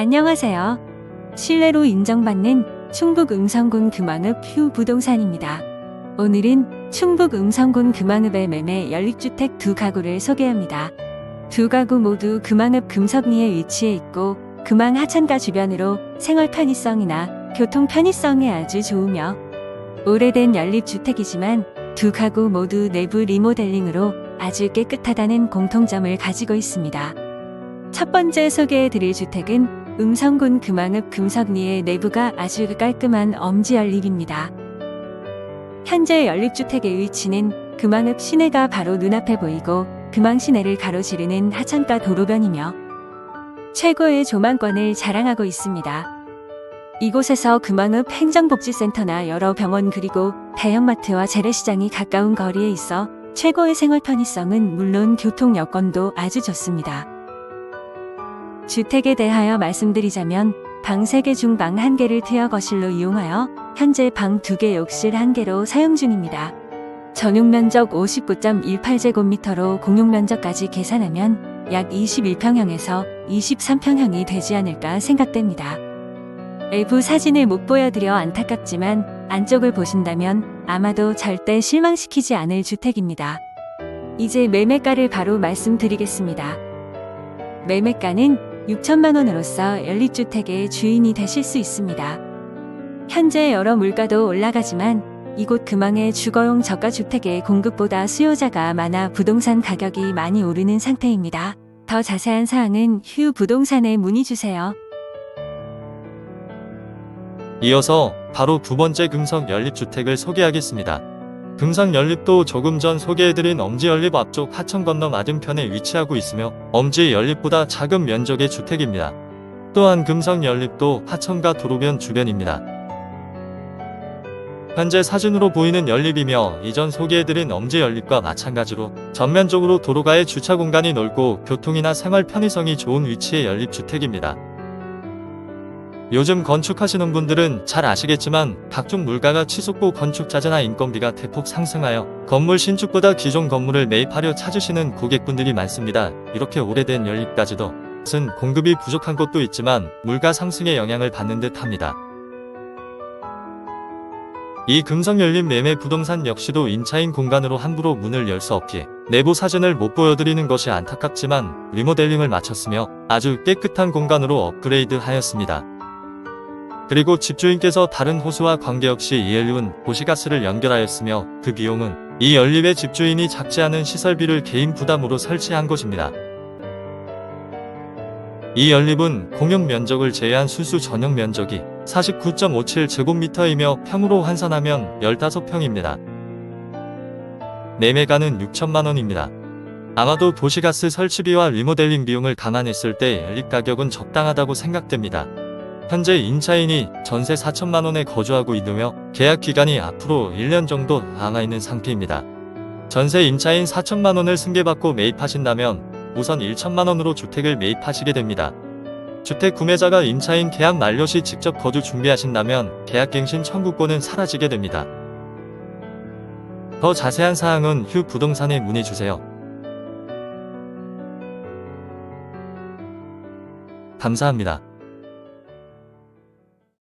안녕하세요. 신뢰로 인정받는 충북 음성군 금왕읍 휴 부동산입니다. 오늘은 충북 음성군 금왕읍의 매매 연립주택 두 가구를 소개합니다. 두 가구 모두 금왕읍 금석리에 위치해 있고 금왕 하천가 주변으로 생활 편의성이나 교통 편의성이 아주 좋으며 오래된 연립주택이지만 두 가구 모두 내부 리모델링으로 아주 깨끗하다는 공통점을 가지고 있습니다. 첫 번째 소개해 드릴 주택은 음성군 금왕읍 금석리의 내부가 아주 깔끔한 엄지 연립입니다. 현재 연립주택의 위치는 금왕읍 시내가 바로 눈앞에 보이고 금왕 시내를 가로지르는 하천가 도로변이며 최고의 조망권을 자랑하고 있습니다. 이곳에서 금왕읍 행정복지센터나 여러 병원 그리고 대형마트와 재래시장이 가까운 거리에 있어 최고의 생활 편의성은 물론 교통 여건도 아주 좋습니다. 주택에 대하여 말씀드리자면 방 3개 중 방 1개를 트여 거실로 이용하여 현재 방 2개 욕실 1개로 사용 중입니다. 전용 면적 59.18제곱미터로 공용 면적까지 계산하면 약 21평형에서 23평형이 되지 않을까 생각됩니다. 외부 사진을 못 보여드려 안타깝지만 안쪽을 보신다면 아마도 절대 실망시키지 않을 주택입니다. 이제 매매가를 바로 말씀드리겠습니다. 매매가는 6천만 원으로서 연립주택의 주인이 되실 수 있습니다. 현재 여러 물가도 올라가지만 이곳 금왕의 주거용 저가주택의 공급보다 수요자가 많아 부동산 가격이 많이 오르는 상태입니다. 더 자세한 사항은 휴 부동산에 문의 주세요. 이어서 바로 두 번째 금성 연립주택을 소개하겠습니다. 금성 연립도 조금 전 소개해드린 엄지 연립 앞쪽 하천 건너 맞은편에 위치하고 있으며 엄지 연립보다 작은 면적의 주택입니다. 또한 금성 연립도 하천과 도로변 주변입니다. 현재 사진으로 보이는 연립이며 이전 소개해드린 엄지 연립과 마찬가지로 전면적으로 도로가의 주차 공간이 넓고 교통이나 생활 편의성이 좋은 위치의 연립주택입니다. 요즘 건축하시는 분들은 잘 아시겠지만 각종 물가가 치솟고 건축 자재나 인건비가 대폭 상승하여 건물 신축보다 기존 건물을 매입하려 찾으시는 고객분들이 많습니다. 이렇게 오래된 연립까지도 은 공급이 부족한 곳도 있지만 물가 상승의 영향을 받는 듯 합니다. 이 금성연립 매매 부동산 역시도 임차인 공간으로 함부로 문을 열 수 없기에 내부 사진을 못 보여드리는 것이 안타깝지만 리모델링을 마쳤으며 아주 깨끗한 공간으로 업그레이드 하였습니다. 그리고 집주인께서 다른 호수와 관계없이 이 연립은 도시가스를 연결하였으며 그 비용은 이 연립의 집주인이 작지 않은 시설비를 개인 부담으로 설치한 것입니다. 이 연립은 공용 면적을 제외한 수수 전용 면적이 49.57제곱미터이며 평으로 환산하면 15평입니다. 매매가는 6천만원입니다. 아마도 도시가스 설치비와 리모델링 비용을 감안했을 때 연립 가격은 적당하다고 생각됩니다. 현재 임차인이 전세 4천만 원에 거주하고 있으며 계약 기간이 앞으로 1년 정도 남아있는 상태입니다. 전세 임차인 4천만 원을 승계받고 매입하신다면 우선 1천만 원으로 주택을 매입하시게 됩니다. 주택 구매자가 임차인 계약 만료 시 직접 거주 준비하신다면 계약갱신 청구권은 사라지게 됩니다. 더 자세한 사항은 휴 부동산에 문의 주세요. 감사합니다.